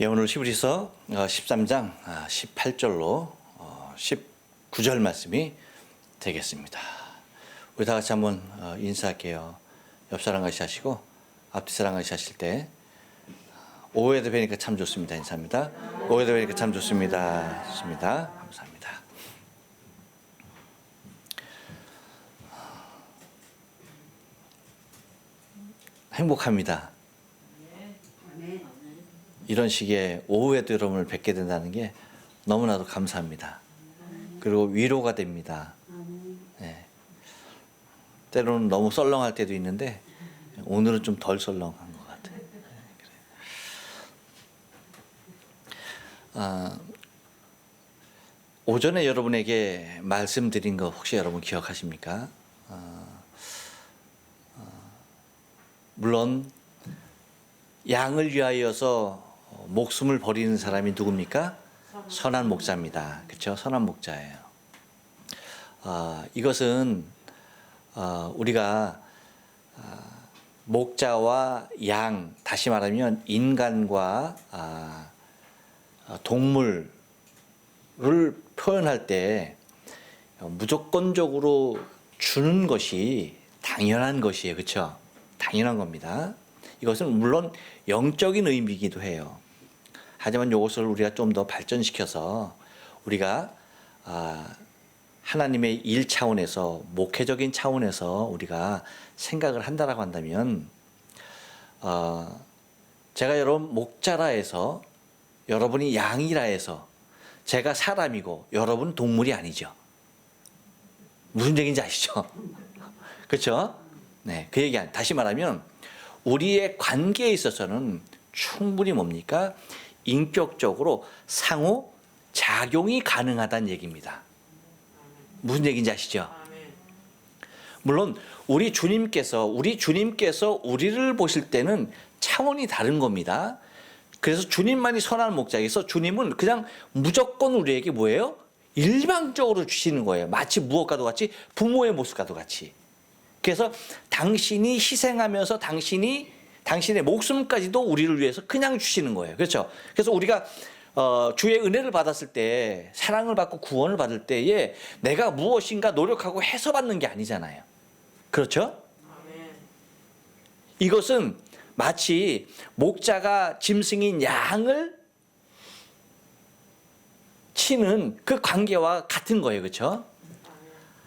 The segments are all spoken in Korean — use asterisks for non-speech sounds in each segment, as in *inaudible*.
예, 오늘 히브리서 13장 18절로 19절 말씀이 되겠습니다. 우리 다 같이 한번 어, 인사할게요. 옆 사람 같이 하시고 앞뒤 사람 같이 하실 때 오해도 뵈니까 참 좋습니다. 인사합니다. 오해도 뵈니까 참 좋습니다. 좋습니다. 감사합니다. 행복합니다. 이런 식의 오후에도 여러분을 뵙게 된다는 게 너무나도 감사합니다. 그리고 위로가 됩니다. 네. 때로는 너무 썰렁할 때도 있는데 오늘은 좀 덜 썰렁한 것 같아요. 네, 그래요. 아, 오전에 여러분에게 말씀드린 거 혹시 여러분 기억하십니까? 아, 아, 물론 양을 위하여서 목숨을 버리는 사람이 누굽니까? 선한 목자입니다. 그렇죠? 선한 목자예요. 아, 이것은 어, 우리가 아, 목자와 양, 다시 말하면 인간과 아, 아, 동물을 표현할 때 무조건적으로 주는 것이 당연한 것이에요. 그렇죠? 당연한 겁니다. 이것은 물론 영적인 의미이기도 해요. 하지만 이것을 우리가 좀 더 발전시켜서 우리가 아, 하나님의 일 차원에서 목회적인 차원에서 우리가 생각을 한다라고 한다면 어, 제가 여러분 목자라 해서 여러분이 양이라 해서 제가 사람이고 여러분 동물이 아니죠. 무슨 얘기인지 아시죠? *laughs* 그렇죠? 네, 그 얘기 다시 말하면 우리의 관계에 있어서는 충분히 뭡니까? 인격적으로 상호 작용이 가능하다는 얘기입니다. 무슨 얘기인지 아시죠? 물론 우리 주님께서 우리 주님께서 우리를 보실 때는 차원이 다른 겁니다. 그래서 주님만이 선한 목자에서 주님은 그냥 무조건 우리에게 뭐예요? 일방적으로 주시는 거예요. 마치 무엇과도 같이 부모의 모습과도 같이. 그래서 당신이 희생하면서 당신이 당신의 목숨까지도 우리를 위해서 그냥 주시는 거예요. 그렇죠? 그래서 우리가 어, 주의 은혜를 받았을 때, 사랑을 받고 구원을 받을 때에 내가 무엇인가 노력하고 해서 받는 게 아니잖아요. 그렇죠? 이것은 마치 목자가 짐승인 양을 치는 그 관계와 같은 거예요. 그렇죠?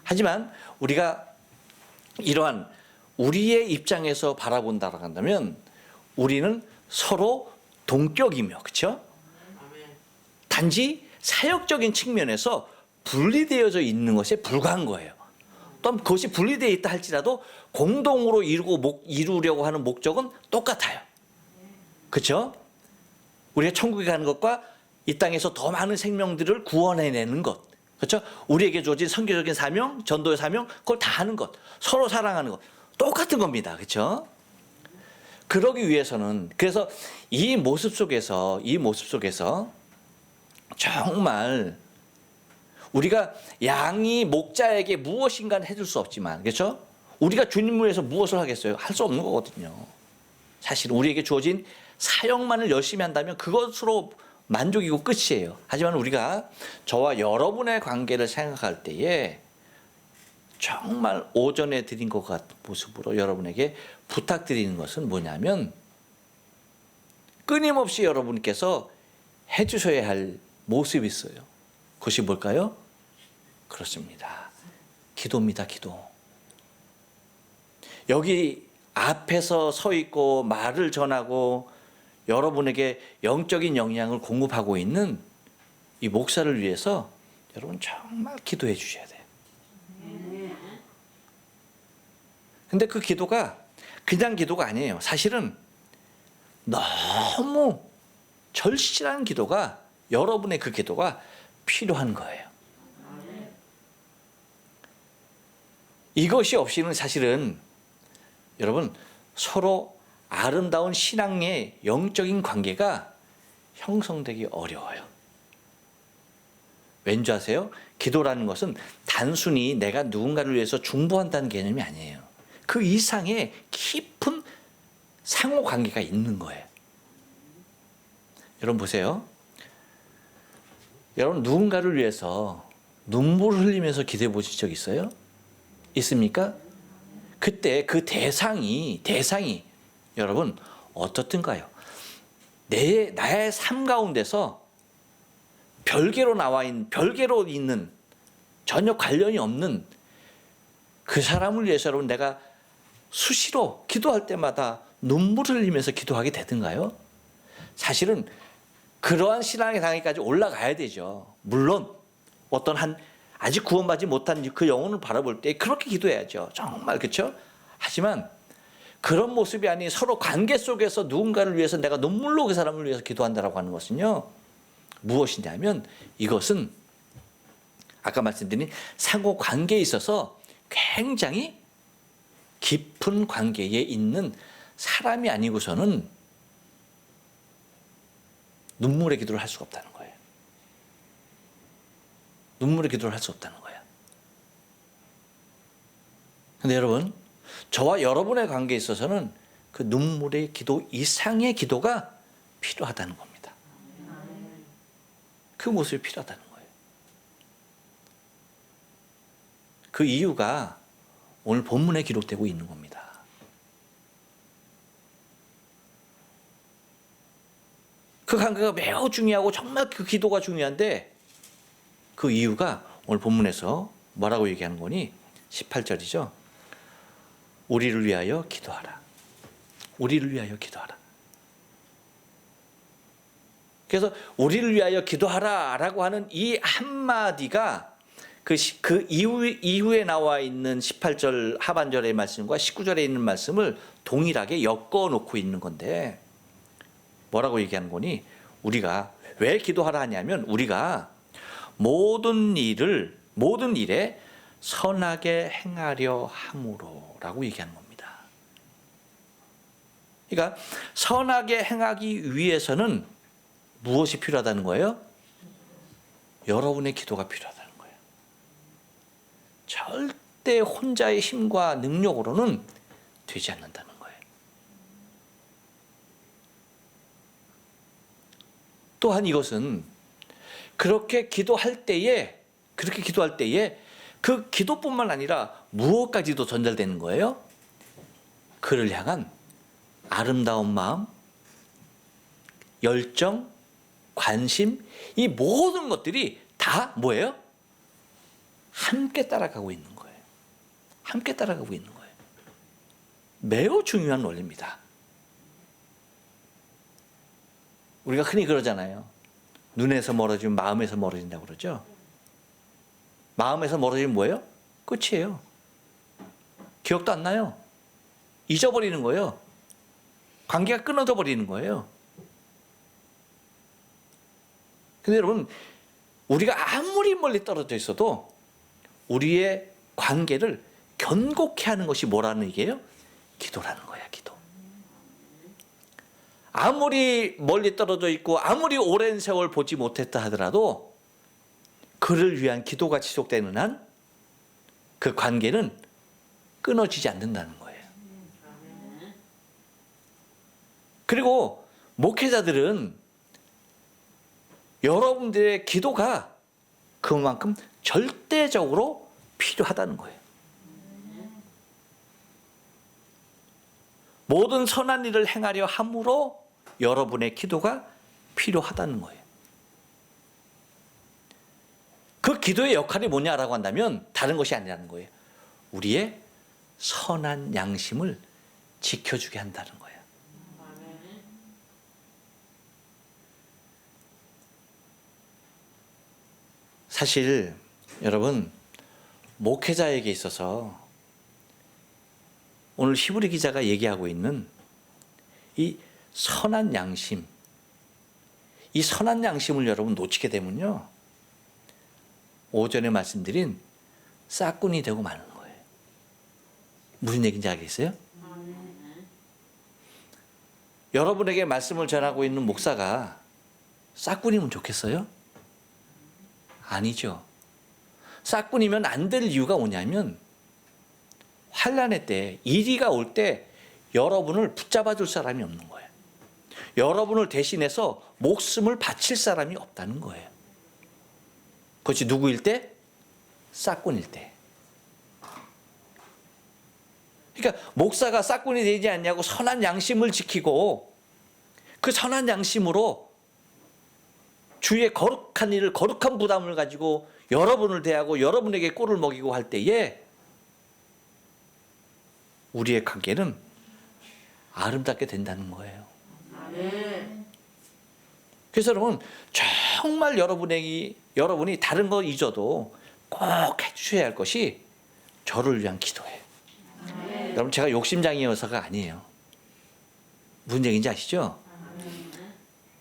하지만 우리가 이러한 우리의 입장에서 바라본다고 한다면 우리는 서로 동격이며 그렇죠? 단지 사역적인 측면에서 분리되어져 있는 것에 불과한 거예요. 또 그것이 분리되어 있다 할지라도 공동으로 이루고 목, 이루려고 하는 목적은 똑같아요. 그렇죠? 우리가 천국에 가는 것과 이 땅에서 더 많은 생명들을 구원해내는 것. 그렇죠? 우리에게 주어진 선교적인 사명, 전도의 사명, 그걸 다 하는 것. 서로 사랑하는 것. 똑같은 겁니다. 그렇죠? 그러기 위해서는 그래서 이 모습 속에서 이 모습 속에서 정말 우리가 양이 목자에게 무엇인가는 해줄 수 없지만 그렇죠? 우리가 주님을 위해서 무엇을 하겠어요? 할 수 없는 거거든요. 사실 우리에게 주어진 사역만을 열심히 한다면 그것으로 만족이고 끝이에요. 하지만 우리가 저와 여러분의 관계를 생각할 때에 정말 오전에 드린 것 같은 모습으로 여러분에게 부탁드리는 것은 뭐냐면 끊임없이 여러분께서 해주셔야 할 모습이 있어요. 그것이 뭘까요? 그렇습니다. 기도입니다, 기도. 여기 앞에서 서 있고 말을 전하고 여러분에게 영적인 영향을 공급하고 있는 이 목사를 위해서 여러분 정말 기도해 주셔야 돼요. 근데 그 기도가 그냥 기도가 아니에요. 사실은 너무 절실한 기도가 여러분의 그 기도가 필요한 거예요. 이것이 없이는 사실은 여러분 서로 아름다운 신앙의 영적인 관계가 형성되기 어려워요. 왠지 아세요? 기도라는 것은 단순히 내가 누군가를 위해서 중보한다는 개념이 아니에요. 그 이상의 깊은 상호 관계가 있는 거예요. 여러분 보세요. 여러분 누군가를 위해서 눈물을 흘리면서 기도해 보신 적 있어요? 있습니까? 그때 그 대상이 대상이 여러분 어떻든가요? 내 나의 삶 가운데서 별개로 나와 있는 별개로 있는 전혀 관련이 없는 그 사람을 위해서 여러분 내가 수시로 기도할 때마다 눈물을 흘리면서 기도하게 되든가요? 사실은 그러한 신앙의 단계까지 올라가야 되죠. 물론 어떤 한 아직 구원받지 못한 그 영혼을 바라볼 때 그렇게 기도해야죠. 정말 그렇죠? 하지만 그런 모습이 아닌 서로 관계 속에서 누군가를 위해서 내가 눈물로 그 사람을 위해서 기도한다라고 하는 것은요. 무엇이냐면 이것은 아까 말씀드린 상호 관계에 있어서 굉장히 깊은 관계에 있는 사람이 아니고서는 눈물의 기도를 할 수가 없다는 거예요. 눈물의 기도를 할 수 없다는 거예요. 근데 여러분, 저와 여러분의 관계에 있어서는 그 눈물의 기도 이상의 기도가 필요하다는 겁니다. 그 모습이 필요하다는 거예요. 그 이유가 오늘 본문에 기록되고 있는 겁니다. 그 관계가 매우 중요하고 정말 그 기도가 중요한데 그 이유가 오늘 본문에서 뭐라고 얘기하는 거니? 18절이죠. 우리를 위하여 기도하라. 우리를 위하여 기도하라. 그래서 우리를 위하여 기도하라라고 하는 이 한마디가 그, 시- 그 이후, 이후에 나와 있는 18절 하반절의 말씀과 19절에 있는 말씀을 동일하게 엮어 놓고 있는 건데 뭐라고 얘기하는 거니? 우리가 왜 기도하라 하냐면 우리가 모든 일을 모든 일에 선하게 행하려 함으로라고 얘기하는 겁니다. 그러니까 선하게 행하기 위해서는 무엇이 필요하다는 거예요? 여러분의 기도가 필요하다는 거예요. 절대 혼자의 힘과 능력으로는 되지 않는다는 거예요. 또한 이것은 그렇게 기도할 때에 그렇게 기도할 때에 그 기도뿐만 아니라 무엇까지도 전달되는 거예요? 그를 향한 아름다운 마음, 열정, 관심, 이 모든 것들이 다 뭐예요? 함께 따라가고 있는 거예요. 함께 따라가고 있는 거예요. 매우 중요한 원리입니다. 우리가 흔히 그러잖아요. 눈에서 멀어지면 마음에서 멀어진다고 그러죠. 마음에서 멀어지면 뭐예요? 끝이에요. 기억도 안 나요. 잊어버리는 거예요. 관계가 끊어져 버리는 거예요. 근데 여러분, 우리가 아무리 멀리 떨어져 있어도 우리의 관계를 견고케 하는 것이 뭐라는 얘기예요? 기도라는 거야, 기도. 아무리 멀리 떨어져 있고 아무리 오랜 세월 보지 못했다 하더라도 그를 위한 기도가 지속되는 한 그 관계는 끊어지지 않는다는 거예요. 그리고 목회자들은 여러분들의 기도가 그만큼 절대적으로 필요하다는 거예요. 모든 선한 일을 행하려 함으로 여러분의 기도가 필요하다는 거예요. 그 기도의 역할이 뭐냐라고 한다면 다른 것이 아니라는 거예요. 우리의 선한 양심을 지켜주게 한다는 거예요. 사실 여러분 목회자에게 있어서 오늘 히브리 기자가 얘기하고 있는 이 선한 양심, 이 선한 양심을 여러분 놓치게 되면요. 오전에 말씀드린 싹군이 되고 마는 거예요. 무슨 얘기인지 알겠어요? 여러분에게 말씀을 전하고 있는 목사가 싹군이면 좋겠어요? 아니죠. 싹군이면 안 될 이유가 뭐냐면 환란의 때 이리가 올 때 여러분을 붙잡아 줄 사람이 없는 거예요. 여러분을 대신해서 목숨을 바칠 사람이 없다는 거예요. 그것이 누구일 때? 싹군일 때. 그러니까 목사가 싹군이 되지 않냐고 선한 양심을 지키고 그 선한 양심으로 주의 거룩한 일을 거룩한 부담을 가지고 여러분을 대하고 여러분에게 꼴을 먹이고 할 때에 우리의 관계는 아름답게 된다는 거예요. 그래서 여러분 정말 여러분에게 여러분이 다른 거 잊어도 꼭 해주셔야 할 것이 저를 위한 기도예요. 여러분 제가 욕심장이어서가 아니에요. 얘기인지 아시죠?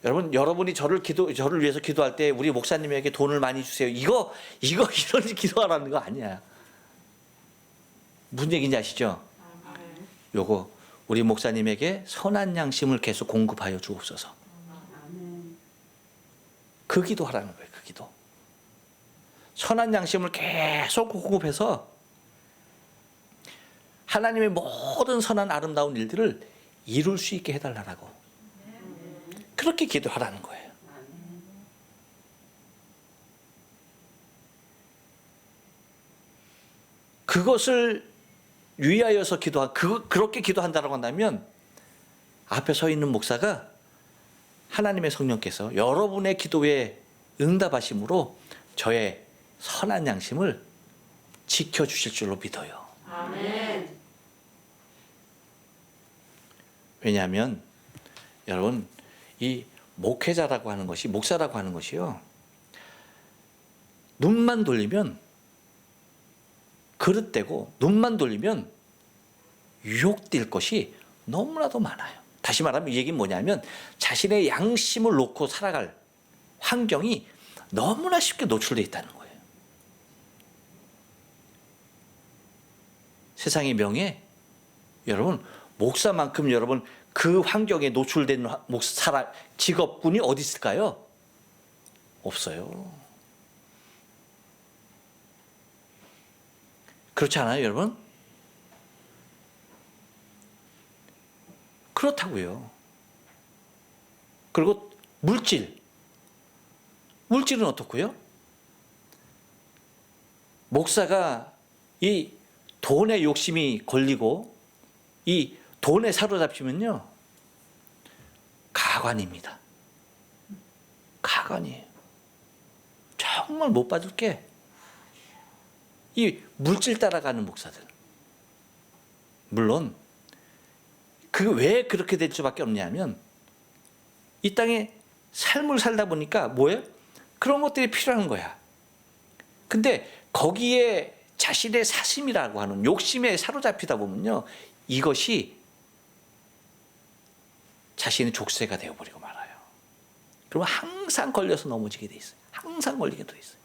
여러분 여러분이 저를 기도 저를 위해서 기도할 때 우리 목사님에게 돈을 많이 주세요. 이거 이거 *laughs* 이런 기도하라는 거 아니야. 무슨 얘기인지 아시죠? 요거 우리 목사님에게 선한 양심을 계속 공급하여 주옵소서. 그 기도하라는 거예요. 그 기도. 선한 양심을 계속 공급해서 하나님의 모든 선한 아름다운 일들을 이룰 수 있게 해달라고. 그렇게 기도하라는 거예요. 그것을 위하여서 기도한 그 그렇게 기도한다라고 한다면 앞에 서 있는 목사가 하나님의 성령께서 여러분의 기도에 응답하심으로 저의 선한 양심을 지켜 주실 줄로 믿어요. 아멘. 왜냐하면 여러분 이 목회자라고 하는 것이 목사라고 하는 것이요 눈만 돌리면 그릇되고 눈만 돌리면 유혹될 것이 너무나도 많아요. 다시 말하면 이 얘기는 뭐냐면 자신의 양심을 놓고 살아갈 환경이 너무나 쉽게 노출되어 있다는 거예요. 세상의 명예 여러분 목사만큼 여러분 그 환경에 노출된 사람 직업군이 어디 있을까요? 없어요. 그렇지 않아요, 여러분? 그렇다고요. 그리고 물질. 물질은 어떻고요? 목사가 이 돈에 욕심이 걸리고 이 돈에 사로잡히면요. 가관입니다. 가관이에요. 정말 못 받을 게 이 물질 따라가는 목사들. 물론 그 왜 그렇게 될 수밖에 없냐면 이 땅에 삶을 살다 보니까 뭐예요? 그런 것들이 필요한 거야. 근데 거기에 자신의 사심이라고 하는 욕심에 사로잡히다 보면요. 이것이 자신의 족쇄가 되어버리고 말아요. 그러면 항상 걸려서 넘어지게 돼 있어요. 항상 걸리게 돼 있어요.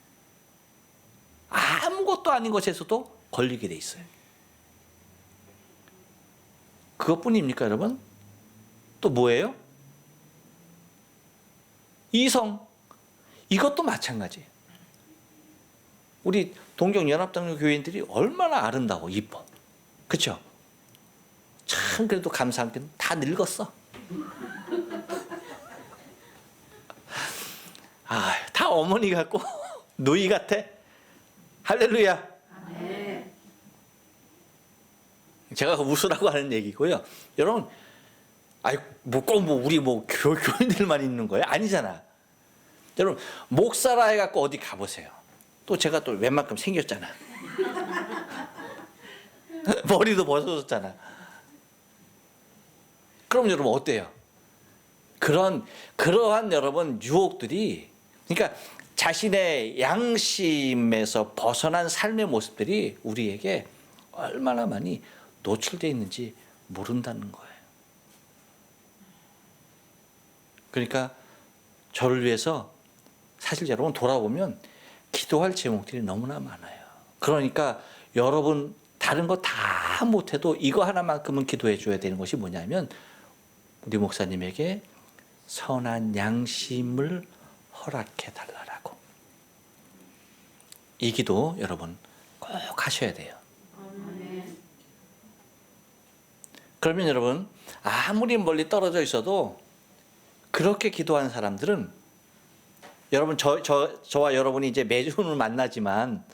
아무것도 아닌 것에서도 걸리게 돼 있어요. 그것뿐입니까, 여러분? 또 뭐예요? 이성. 이것도 마찬가지예요. 우리 동경연합당교 교인들이 얼마나 아름다워, 이뻐. 그쵸? 참 그래도 감사한 게 다 늙었어. *laughs* 아, 다 어머니 같고 *laughs* 노이 같아. 할렐루야. 제가 웃으라고 하는 얘기고요. 여러분, 아이 뭐꼭뭐 뭐 우리 뭐 교, 교인들만 있는 거예요? 아니잖아. 여러분 목사라 해갖고 어디 가보세요. 또 제가 또 웬만큼 생겼잖아. *laughs* 머리도 벗어졌잖아. 그럼 여러분 어때요? 그런 그러한 여러분 유혹들이 그러니까 자신의 양심에서 벗어난 삶의 모습들이 우리에게 얼마나 많이 노출되어 있는지 모른다는 거예요. 그러니까 저를 위해서 사실 여러분 돌아보면 기도할 제목들이 너무나 많아요. 그러니까 여러분 다른 거 다 못해도 이거 하나만큼은 기도해 줘야 되는 것이 뭐냐면 우리 목사님에게 선한 양심을 허락해 달라라고. 이 기도 여러분 꼭 하셔야 돼요. 그러면 여러분 아무리 멀리 떨어져 있어도 그렇게 기도하는 사람들은 여러분 저, 저, 저와 여러분이 이제 매주는 만나지만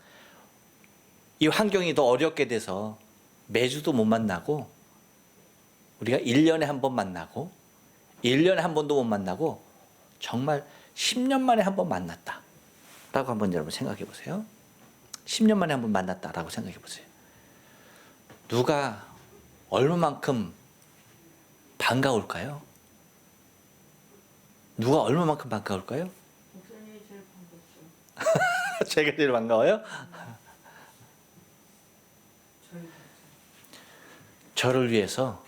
이 환경이 더 어렵게 돼서 매주도 못 만나고 우리가 1년에 한 번 만나고 1년에 한 번도 못 만나고 정말 10년 만에 한 번 만났다. 라고 한번 여러분 생각해 보세요. 10년 만에 한 번 만났다 라고 생각해 보세요. 누가 얼마만큼 반가울까요? 누가 얼마만큼 반가울까요? *laughs* 제가 제일 반가워요? 저희 저를 위해서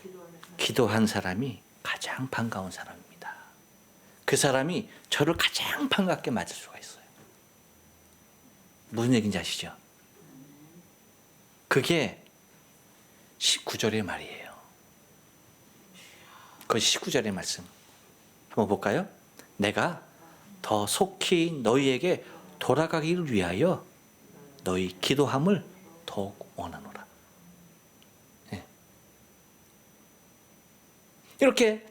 기도한 사람이 가장 반가운 사람입니다. 그 사람이 저를 가장 반갑게 맞을 수가 있어요. 무슨 얘기인지 아시죠? 그게 19절의 말이에요. 그 19절의 말씀. 한번 볼까요? 내가 더 속히 너희에게 돌아가기를 위하여 너희 기도함을 더욱 원하노라. 예. 이렇게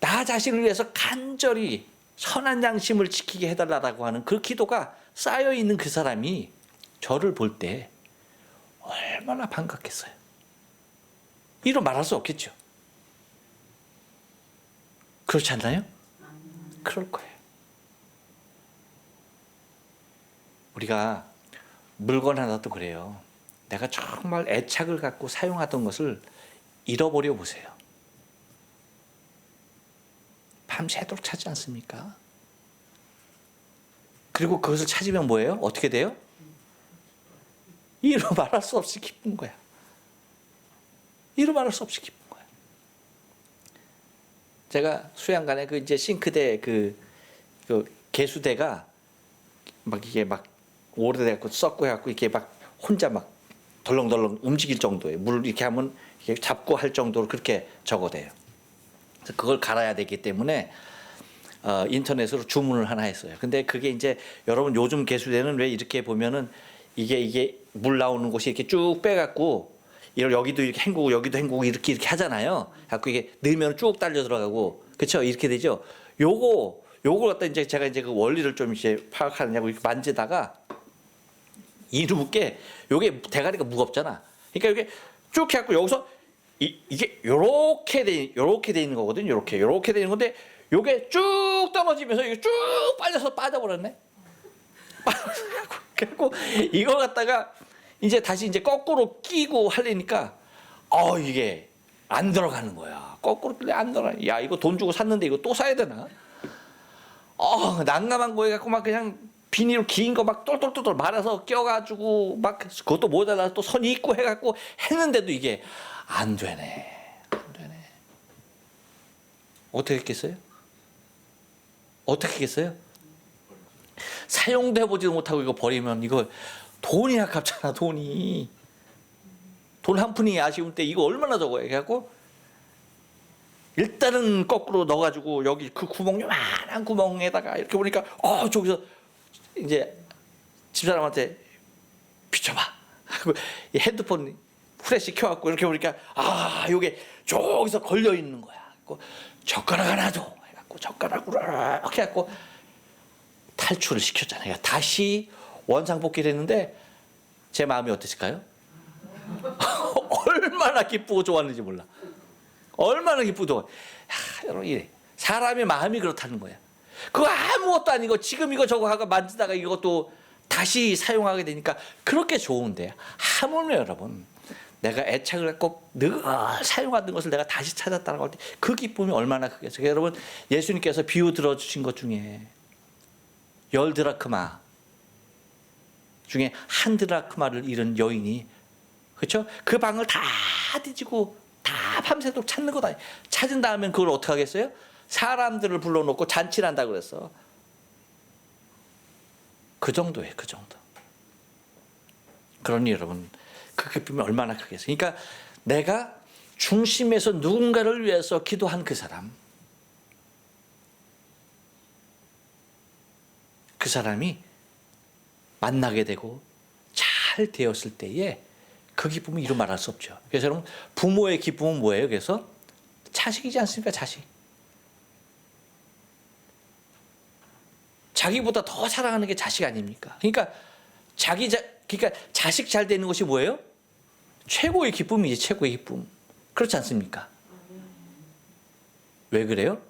나 자신을 위해서 간절히 선한 양심을 지키게 해달라고 하는 그 기도가 쌓여 있는 그 사람이 저를 볼 때 얼마나 반갑겠어요. 이로 말할 수 없겠죠. 그렇지 않나요? 그럴 거예요. 우리가 물건 하나도 그래요. 내가 정말 애착을 갖고 사용하던 것을 잃어버려 보세요. 밤새도록 찾지 않습니까? 그리고 그것을 찾으면 뭐예요? 어떻게 돼요? 이루 말할 수 없이 기쁜 거야. 이루 말할 수 없이 기쁜 거야. 제가 수양간에 그 이제 싱크대 그, 그 개수대가 막 이게 막 오래돼갖고 썩고 해갖고 이렇게 막 혼자 막 덜렁덜렁 움직일 정도에 물 이렇게 하면 이렇게 잡고 할 정도로 그렇게 적어대요. 그걸 갈아야 되기 때문에 어, 인터넷으로 주문을 하나 했어요. 근데 그게 이제 여러분 요즘 개수대는 왜 이렇게 보면은 이게 이게 물 나오는 곳이 이렇게 쭉 빼갖고 이걸 여기도 이렇게 헹구고 여기도 헹구고 이렇게 이렇게 하잖아요. 갖고 이게 넣으면 쭉 딸려 들어가고 그렇죠 이렇게 되죠. 요거 요걸 갖다 이제 제가 이제 그 원리를 좀 이제 파악하느냐고 이렇게 만지다가 이렇게 요게 대가리가 무겁잖아. 그러니까 이게 쭉 해갖고 여기서 이, 이게 요렇게 돼 요렇게 돼 있는 거거든. 요렇게 요렇게 돼 있는 건데 요게 쭉 떨어지면서 이게 쭉 빨려서 빠져버렸네. *laughs* 그래갖고 이걸 갖다가 이제 다시 이제 거꾸로 끼고 하려니까 어 이게 안 들어가는 거야. 거꾸로 끼려 안 들어가. 야 이거 돈 주고 샀는데 이거 또 사야 되나? 어 난감한 거에 갖고 막 그냥 비닐 긴거 막 똘똘똘똘 말아서 껴가지고 막 그것도 모자라 또 선이 있고 해갖고 했는데도 이게 안 되네. 안 되네. 어떻게 했겠어요? 어떻게 했겠어요? 사용돼 보지도 못하고 이거 버리면 이거 돈이 아깝잖아 돈이 돈 한 푼이 아쉬울 때 이거 얼마나 적어야 해갖고 일단은 거꾸로 넣어가지고 여기 그 구멍 요만한 구멍에다가 이렇게 보니까 어 저기서 이제 집사람한테 비춰봐 *laughs* 핸드폰 후레쉬 켜갖고 이렇게 보니까 아 요게 저기서 걸려 있는 거야. 그 젓가락 하나 줘 해갖고 젓가락으로 이렇게 해갖고 탈출을 시켰잖아요. 그러니까 다시 원상복귀를 했는데 제 마음이 어땠을까요? *laughs* 얼마나 기쁘고 좋았는지 몰라. 얼마나 기쁘고 좋아. 야, 여러분 이래. 사람의 마음이 그렇다는 거야. 그거 아무것도 아니고 지금 이거 저거 하고 만지다가 이것도 다시 사용하게 되니까 그렇게 좋은데 하물며 여러분 내가 애착을 갖고 늘 사용하던 것을 내가 다시 찾았다라고 할때그 기쁨이 얼마나 크겠어요. 여러분 예수님께서 비유 들어주신 것 중에 열 드라크마 중에 한 드라크마를 잃은 여인이 그렇죠? 그 방을 다 뒤지고 다 밤새도록 찾는 거다. 찾은 다음엔 그걸 어떻게 하겠어요? 사람들을 불러놓고 잔치를 한다고 그랬어. 그 정도예요, 그 정도. 그러니 여러분, 그 기쁨이 얼마나 크겠어요. 그러니까 내가 중심에서 누군가를 위해서 기도한 그 사람, 그 사람이 만나게 되고 잘 되었을 때에 그 기쁨이 이루 말할 수 없죠. 그래서 여러분, 부모의 기쁨은 뭐예요? 그래서 자식이지 않습니까? 자식. 자기보다 더 사랑하는 게 자식 아닙니까? 그러니까 자기 자 그러니까 자식 잘 되는 것이 뭐예요? 최고의 기쁨이지 최고의 기쁨. 그렇지 않습니까? 왜 그래요?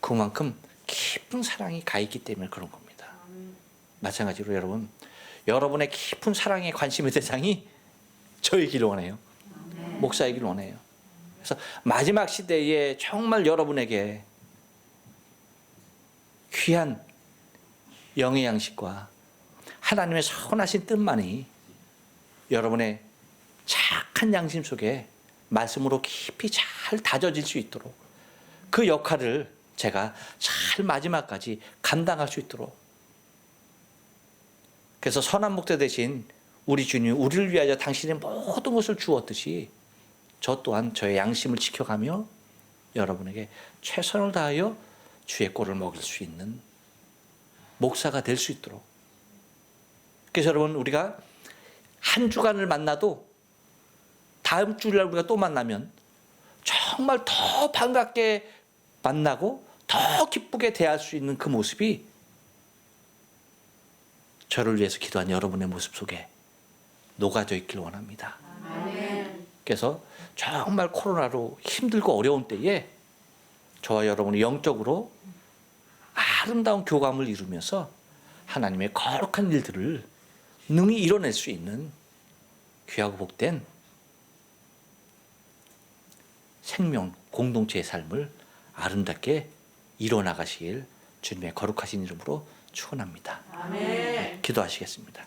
그만큼 깊은 사랑이 가 있기 때문에 그런 겁니다. 마찬가지로 여러분, 여러분의 깊은 사랑의 관심의 대상이 저이길 원해요. 목사이길 원해요. 그래서 마지막 시대에 정말 여러분에게 귀한 영의 양식과 하나님의 선하신 뜻만이 여러분의 착한 양심 속에 말씀으로 깊이 잘 다져질 수 있도록 그 역할을 제가 잘 마지막까지 감당할 수 있도록. 그래서 선한 목자 대신 우리 주님 우리를 위하여 당신의 모든 것을 주었듯이 저 또한 저의 양심을 지켜가며 여러분에게 최선을 다하여 주의 꼴을 먹일 수 있는 목사가 될 수 있도록. 그래서 여러분 우리가 한 주간을 만나도 다음 주일날 우리가 또 만나면 정말 더 반갑게 만나고 더 기쁘게 대할 수 있는 그 모습이 저를 위해서 기도한 여러분의 모습 속에 녹아져 있길 원합니다. 그래서 정말 코로나로 힘들고 어려운 때에 저와 여러분이 영적으로 아름다운 교감을 이루면서 하나님의 거룩한 일들을 능히 이뤄낼 수 있는 귀하고 복된 생명 공동체의 삶을 아름답게 이뤄나가시길 주님의 거룩하신 이름으로 축원합니다. 아멘. 기도하시겠습니다.